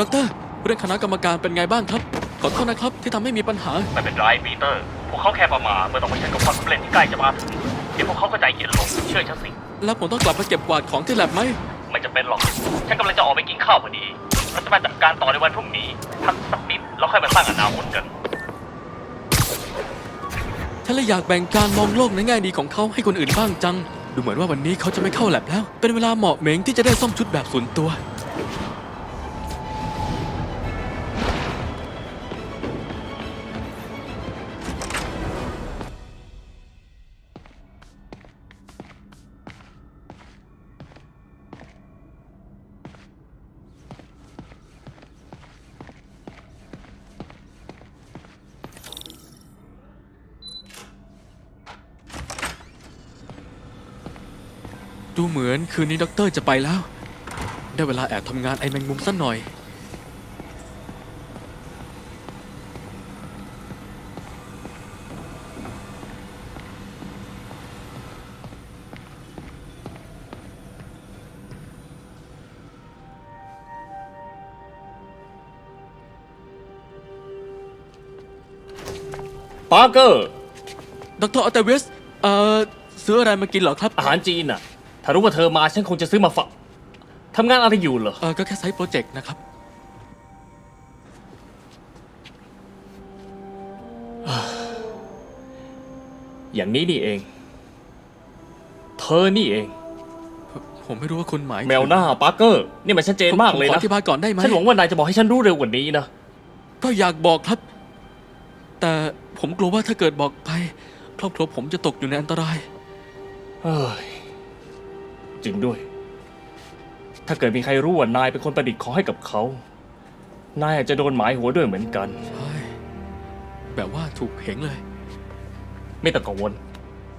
ด็อกเตอร์เรื่องคณะกรรมการเป็นไงบ้างครับ ขอโทษนะครับที่ทำให้มีปัญหา ไม่เป็นไรปีเตอร์ พวกเขาแค่ประมาทเมื่อต้องไปเผชิญกับความสำเร็จที่ใกล้จะมาถึง เดี๋ยวพวกเขาก็ใจเย็นลงเชื่อฉันสิ แล้วผมต้องกลับมาเก็บกวาดของที่แลบไหม ไม่จะเป็นหรอก ฉันกำลังจะออกไปกินข้าวพอดี เราจะมาจัดการต่อในวันพรุ่งนี้พักสักนิดแล้วค่อยมาสร้างอนาคตกัน ฉันเลยอยากแบ่งการมองโลกในแง่ดีของเขาให้คนอื่นบ้างจัง ดูเหมือนว่าวันนี้เขาจะไม่เข้าแลบแล้ว เป็นเวลาเหมาะเหม็งที่จะได้ซ่อมชุดแบบส่วนตัว ดูเหมือนคืนนี้ด็อกเตอร์จะไปแล้ว ได้เวลาแอบทำงานไอ้แมงมุมสักหน่อย ปาร์เกอร์ดรอัลเตเวสเอ่อซื้ออะไรมากินเหรอครับ อาหารจีนน่ะ ถ้ารู้ว่าเธอมาฉันคงจะซื้อมาฝากทำงานอะไรอยู่เหรอ เออก็แค่ไซต์โปรเจกต์นะครับ อย่างนี้นี่เอง เธอนี่เอง ผมไม่รู้ว่าคุณหมายแมวหน้าปาร์เกอร์ นี่มันชัดเจนมากเลยผขอนะอธิบายก่อนได้ไหมฉันหวังว่านายจะบอกให้ฉันรู้เร็วกว่านี้นะ ก็อยากบอกครับ แต่ผมกลัวว่าถ้าเกิดบอกไป ครอบครัวผมจะตกอยู่ในอันตราย เฮ้ย จริงด้วย ถ้าเกิดมีใครรู้ว่านายเป็นคนประดิษฐ์ของให้กับเขา นายอาจจะโดนหมายหัวด้วยเหมือนกันใช่แบบว่าถูกเหงเลย ไม่ต้องกังวล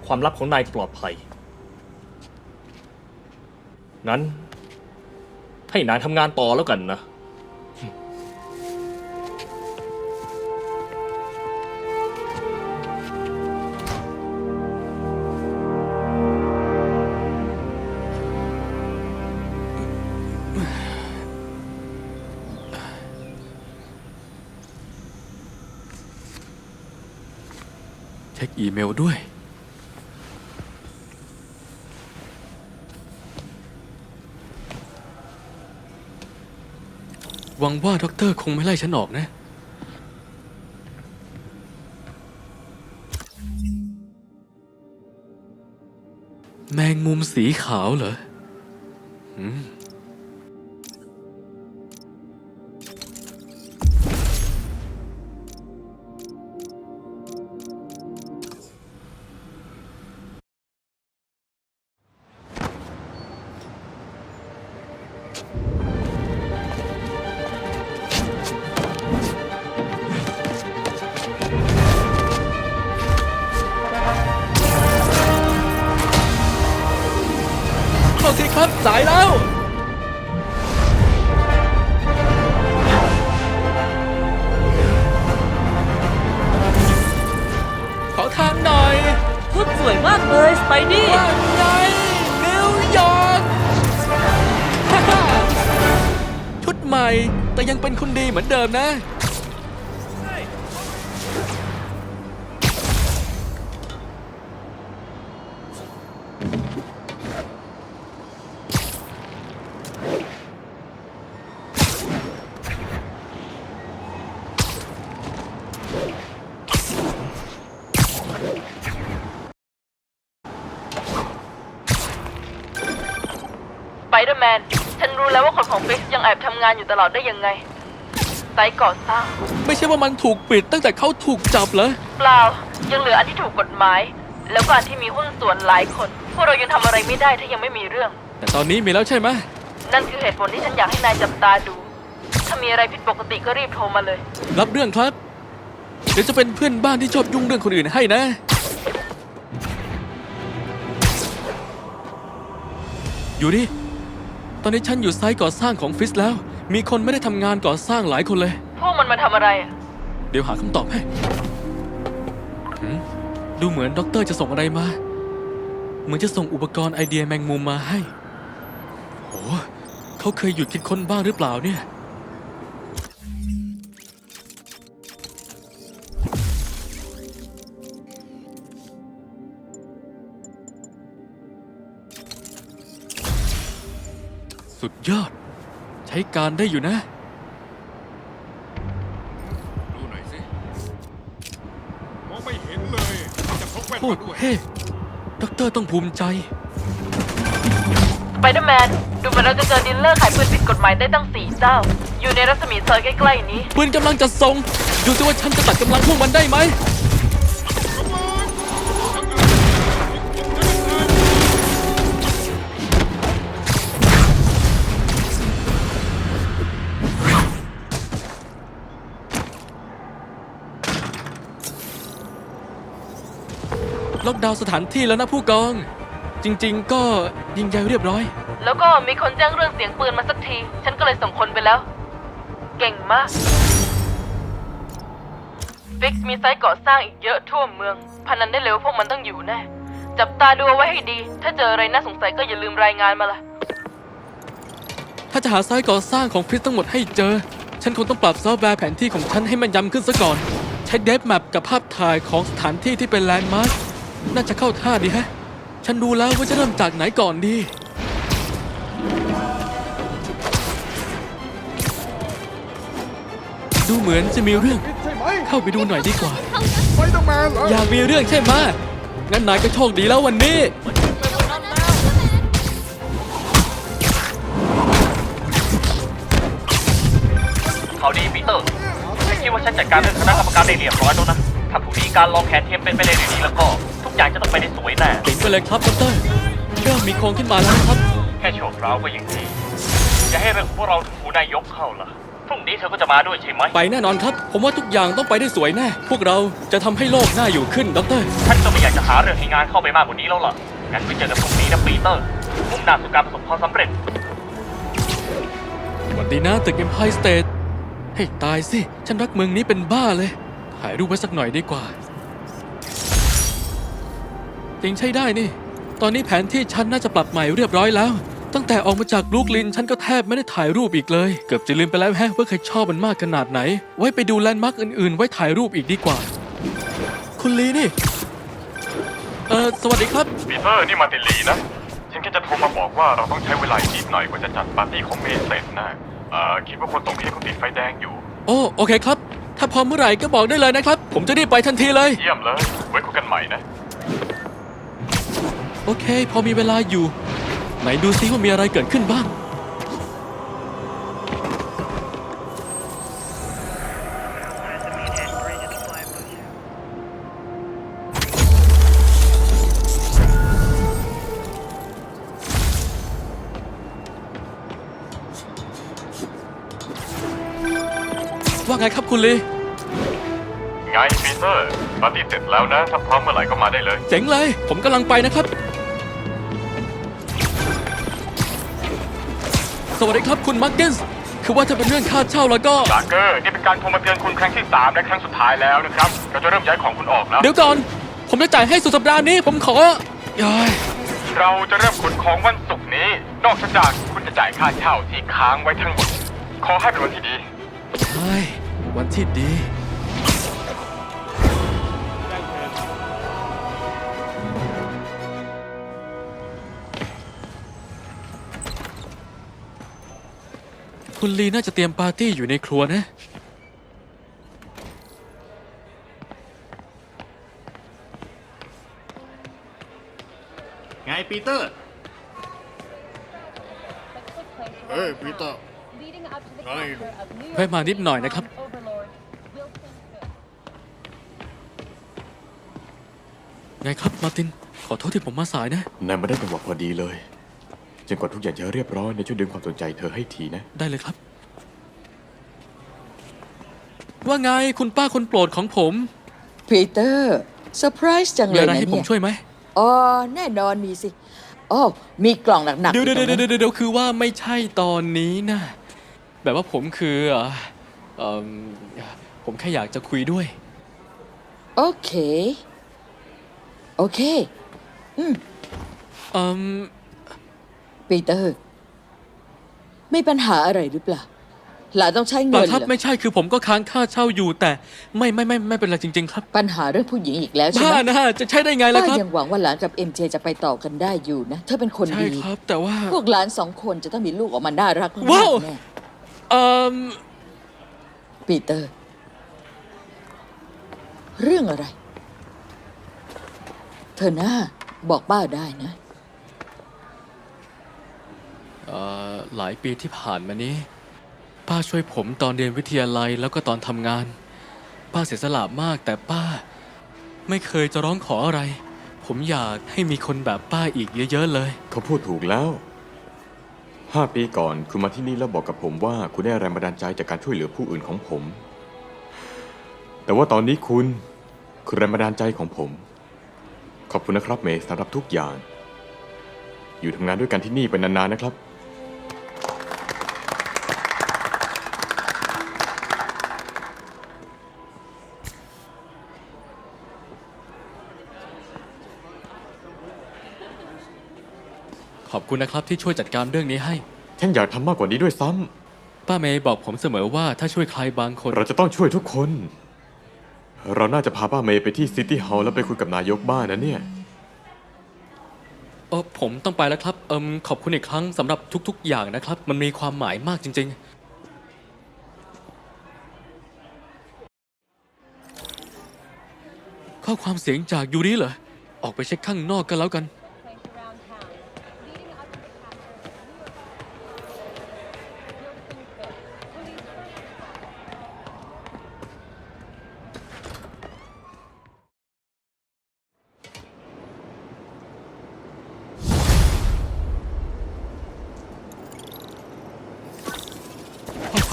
ความลับของนายปลอดภัย งั้น ให้นายทำงานต่อแล้วกันนะ อีเมลด้วย หวังว่าด็อกเตอร์คงไม่ไล่ฉันออกนะ แมงมุมสีขาวเหรอ อืม เลยสไปดี้ว่าไงนิวยอร์กชุดใหม่แต่ยังเป็นคนดีเหมือนเดิมนะ มน ฉันรู้แล้วว่าคนของฟิกยังแอบทำงานอยู่ตลอดได้ยังไงไซต์ก่อสร้าง ไม่ใช่ว่ามันถูกปิดตั้งแต่เขาถูกจับเหรอ เปล่า ยังเหลืออันที่ถูกกฎหมาย แล้วก็อันที่มีหุ้นส่วนหลายคน พวกเรายังทำอะไรไม่ได้ถ้ายังไม่มีเรื่อง แต่ตอนนี้มีแล้วใช่ไหมนั่นคือเหตุผลที่ฉันอยากให้นายจับตาดู ถ้ามีอะไรผิดปกติก็รีบโทรมาเลย รับเรื่องครับ เดี๋ยวจะเป็นเพื่อนบ้านที่ชอบยุ่งเรื่องคนอื่นให้นะ อยู่ดิ ตอนนี้ฉันอยู่ไซต์ก่อสร้างของฟิสแล้ว มีคนไม่ได้ทำงานก่อสร้างหลายคนเลย พวกมันมาทำอะไรอะเดี๋ยวหาคำตอบให้หืมดูเหมือนด็อกเตอร์จะส่งอะไรมา เหมือนจะส่งอุปกรณ์ไอเดียแมงมุมมาให้ โห เขาเคยหยุดคิดค้นบ้างหรือเปล่าเนี่ย สุดยอด ใช้การได้อยู่นะ ดูหน่อยสิมองไม่เห็นเลยจะพกแว่นโอ้มาด้วยเฮ้ด็อกเตอร์ต้องภูมิใจสไปเดอร์แมน ดูเหมือนเราจะเจอดีลเลอร์ขายปืนผิดกฎหมายได้ตั้งสี่เจ้า อยู่ในรัศมีซอยใกล้ๆนี้ ปืนกำลังจะส่ง ดูสิว่าฉันจะตัดกำลังพวกมันได้ไหม ล็อกดาวน์สถานที่แล้วนะผู้กอง จริง ๆ ก็ยิงใหญ่เรียบร้อย แล้วก็มีคนแจ้งเรื่องเสียงปืนมาสักที ฉันก็เลยส่งคนไปแล้ว เก่งมากฟิกซ์มีไซต์ก่อสร้างอีกเยอะทั่วเมือง พนันได้เร็วาพวกมันต้องอยู่แน่ จับตาดูเอาไว้ให้ดี ถ้าเจออะไรน่าสงสัยก็อย่าลืมรายงานมาล่ะ ถ้าจะหาไซต์ก่อสร้างของคริสทั้งหมดให้เจอ ฉันคงต้องปรับซอฟต์แวร์แผนที่ของฉันให้มันยำขึ้นซะก่อน ใช้เดฟแมปกับภาพถ่ายของสถานที่ที่เป็นแลนด์มาร์ค น่าจะเข้าท่าดีฮะ ฉันดูแล้วว่าจะเริ่มจากไหนก่อนดี ดูเหมือนจะมีเรื่อง ใช่ไหมเข้าไปดูหน่อยดีกว่า ไฟเดอร์แมนเหรออยากมีเรื่องใช่ไหมงั้นนายก็โชคดีแล้ววันนี้เขาดีปีเตอร์ฉันคิดว่าฉันจัดการเรื่องคณะกรรมการได้เรียบร้อยแล้วนะ ถ้าพรุ่งนี้การลองแขนเทียมเป็นไปได้ด้วยดีแล้วก็ทุก อย่างจะต้องไปได้สวยแน่เก่งไปเลยครับดรเริ่มมีโครงขึ้นมาแล้วนะครับ แค่โชว์ราวก็ยังดีอย่าให้เรื่องของพวกเราถูกหูนายยกเข้าล่ะพรุ่งนี้เธอก็จะมาด้วยใช่ไหมไปแน่นอนครับ ผมว่าทุกอย่างต้องไปได้สวยแน่ พวกเราจะทำให้โลกน่าอยู่ขึ้นดรฉันก็ไม่อยากจะหาเรื่องให้งานเข้าไปมากกว่านี้แล้วล่ะงั้นไปเจอกันพรุ่งนี้นะปีเตอร์มุ่งหน้าสู่การประสบความสำเร็จสวัสดีนะตึก Empire State ให้ยตายสิ ฉันรักเมืองนี้เป็นบ้าเลย ถ่ายรูปไว้สักหน่อยดีกว่า จริงใช่ได้นี่ ตอนนี้แผนที่ฉันน่าจะปรับใหม่เรียบร้อยแล้ว ตั้งแต่ออกมาจากบรูคลินฉันก็แทบไม่ได้ถ่ายรูปอีกเลย เกือบจะลืมไปแล้วแฮะว่าเคยชอบมันมากขนาดไหน ไว้ไปดูแลนด์มาร์กอื่นๆ ไว้ถ่ายรูปอีกดีกว่า คุณลีนี่ เออสวัสดีครับ ปีเตอร์นี่มาติลีนะ ฉันแค่จะโทรมาบอกว่าเราต้องใช้เวลาอีกนิดหน่อยกว่าจะจัดปาร์ตี้ของเมย์เสร็จนะเอ่อคิดว่าคนตรงนี้เขาติดไฟแดงอยู่ โอ้โอเคครับ ถ้าพร้อมเมื่อไหร่ก็บอกได้เลยนะครับ ผมจะรีบไปทันทีเลย เยี่ยมเลย ไว้คุยกันใหม่นะ โอเค พอมีเวลาอยู่ ไหนดูซิว่ามีอะไรเกิดขึ้นบ้าง ว่าไงครับคุณลีไงปีเตอร์ปาร์ตี้เสร็จแล้วนะ ถ้าพร้อมเมื่อไหร่ก็มาได้เลย เจ๋งเลย ผมกำลังไปนะครับ วัสดีครับคุณมาร์กินส์คือว่าถ้าเป็นเรื่องค่าเช่าแล้วก็ จากเกอร์นี่เป็นการโทรมาเตือนคุณครั้งที่ 3 และครั้งสุดท้ายแล้วนะครับ เราจะเริ่มย้ายของคุณออกแล้ว เดี๋ยวก่อน ผมจะจ่ายให้สุดสัปดาห์นี้ ผมขอยายเราจะเริ่มขนของวันศุกร์นี้ นอกจากคุณจะจ่ายค่าเช่าที่ค้างไว้ทั้งหมด ขอให้เป็นวันที่ดีใช่วันที่ดี คุณลีน่าจะเตรียมปาร์ตี้อยู่ในครัวนะ ไงปีเตอร์ เอ้ยปีเตอร์แวะมานิดหน่อยนะครับ ไงครับมาร์ติน ขอโทษที่ผมมาสายนะ นายมาได้จังหวะพอดีเลย จนกว่าทุกอย่างจะเรียบร้อยนายช่วยดึงความสนใจเธอให้ทีนะ ได้เลยครับ ว่าไงคุณป้าคนโปรดของผมปีเตอร์เซอร์ไพรส์จังมีเลยอะไรนะให้ผมเนี่ยช่วยไหมอ๋อแน่นอนมีสิอ๋อมีกล่องหนักๆเดี๋ยวอเดี๋ยวตรงเดี๋ยวนั้นเดี๋ยวคือว่าไม่ใช่ตอนนี้นะแบบว่าผมคือเอ่อเอิ่มผมแค่อยากจะคุยด้วย โอเค โอเคเอ่ม ปีเตอร์มีปัญหาอะไรหรือเปล่า หลานต้องใช้เปล่าเงินครับเหรอไม่ใช่คือผมก็ค้างค่าเช่าอยู่แต่ไม่ไม่ไม่ไม่เป็นไรจริง ๆ ครับปัญหาเรื่องผู้หญิงอีกแล้วใช่บ้าไหมนะจะใช่ได้ไงล่ะป้าครับ ยังหวังว่าหลานกับเอ็มเจจะไปต่อกันได้อยู่นะ เธอเป็นคนใช่ดี ครับ แต่ว่า พวกหลานสองคนจะต้องมีลูกออกมาน่ารักมากว้าวแน่เอ่อปีเตอร์ เรื่องอะไร เธอหน้าบอกป้าได้นะ เอ่อหลายปีที่ผ่านมานี้ ป้าช่วยผมตอนเรียนวิทยาลัยแล้วก็ตอนทำงาน ป้าเสียสละมากแต่ป้า ไม่เคยจะร้องขออะไร ผมอยากให้มีคนแบบป้าอีกเยอะๆเลย เขาพูดถูกแล้วห้าปีก่อนคุณมาที่นี่แล้วบอกกับผมว่าคุณได้แรงบันดาลใจจากการช่วยเหลือผู้อื่นของผม แต่ว่าตอนนี้คุณคือแรงบันดาลใจของผม ขอบคุณนะครับเมย์สำหรับทุกอย่าง อยู่ทำงานด้วยกันที่นี่ไปนานๆนะครับ อบคุณนะครับที่ช่วยจัดการเรื่องนี้ให้ ฉันอยากทำมากกว่านี้ด้วยซ้ำป้าเมย์บอกผมเสมอว่าถ้าช่วยใครบางคนเราจะต้องช่วยทุกคน เราน่าจะพาป้าเมย์ไปที่ซิตี้ฮอลล์แล้วไปคุยกับนายกบ้านนะเนี่ย เออผมต้องไปแล้วครับเอิมขอบคุณอีกครั้งสำหรับทุก ๆ อย่างนะครับ มันมีความหมายมากจริง ๆ ข้อความเสียงจากยูริเหรอออกไปเช็คข้างนอกกันแล้วกัน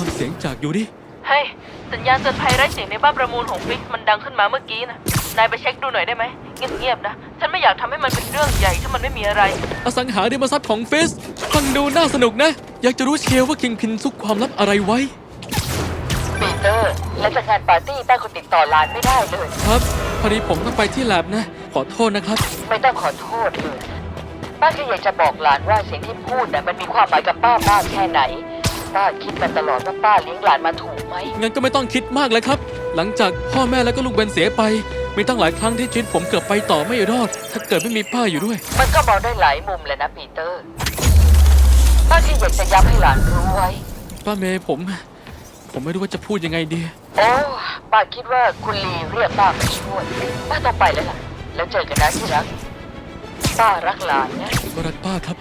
ข้อความเสียงจากยูริเฮ้ย สัญญาณเตือนภัยไร้เสียงในบ้านประมูลของฟิกซ์มันดังขึ้นมาเมื่อกี้นะ นายไปเช็คดูหน่อยได้ไหมเงียบๆนะ ฉันไม่อยากทำให้มันเป็นเรื่องใหญ่ถ้ามันไม่มีอะไร อสังหาริมทรัพย์ของฟิสฟังดูน่าสนุกนะ อยากจะรู้เชียวว่าคิงพินซุกความลับอะไรไว้ ปีเตอร์ และจากงานปาร์ตี้ป้าคนติดต่อหลานไม่ได้เลย ครับ พอดีผมต้องไปที่แลบนะ ขอโทษนะครับ ไม่ต้องขอโทษเลยป้าแค่อยากจะบอกหลานว่าสิ่งที่พูดน่ะมันมีความหมายกับป้ามากแค่ไหน ป้าคิดมาตลอดว่าป้าเลี้ยงหลานมาถูกไหม งั้นก็ไม่ต้องคิดมากเลยครับ หลังจากพ่อแม่แล้วก็ลูกเบนเสียไปมีตั้งหลายครั้งที่ชีวิตผมเกือบไปต่อไม่รอด ถ้าเกิดไม่มีป้าอยู่ด้วย มันก็มองได้หลายมุมเลยนะปีเตอร์ ป้าแค่อยากจะย้ำให้หลานรู้ไว้ ป้าเมย์ผม ผมไม่รู้ว่าจะพูดยังไงดี โอ้ป้าคิดว่าคุณลีเรียกป้ามาช่วยป้าต้องไปแล้วล่ะ แล้วเจอกันนะที่รัก ป้ารักหลานนะก็รักป้าครับ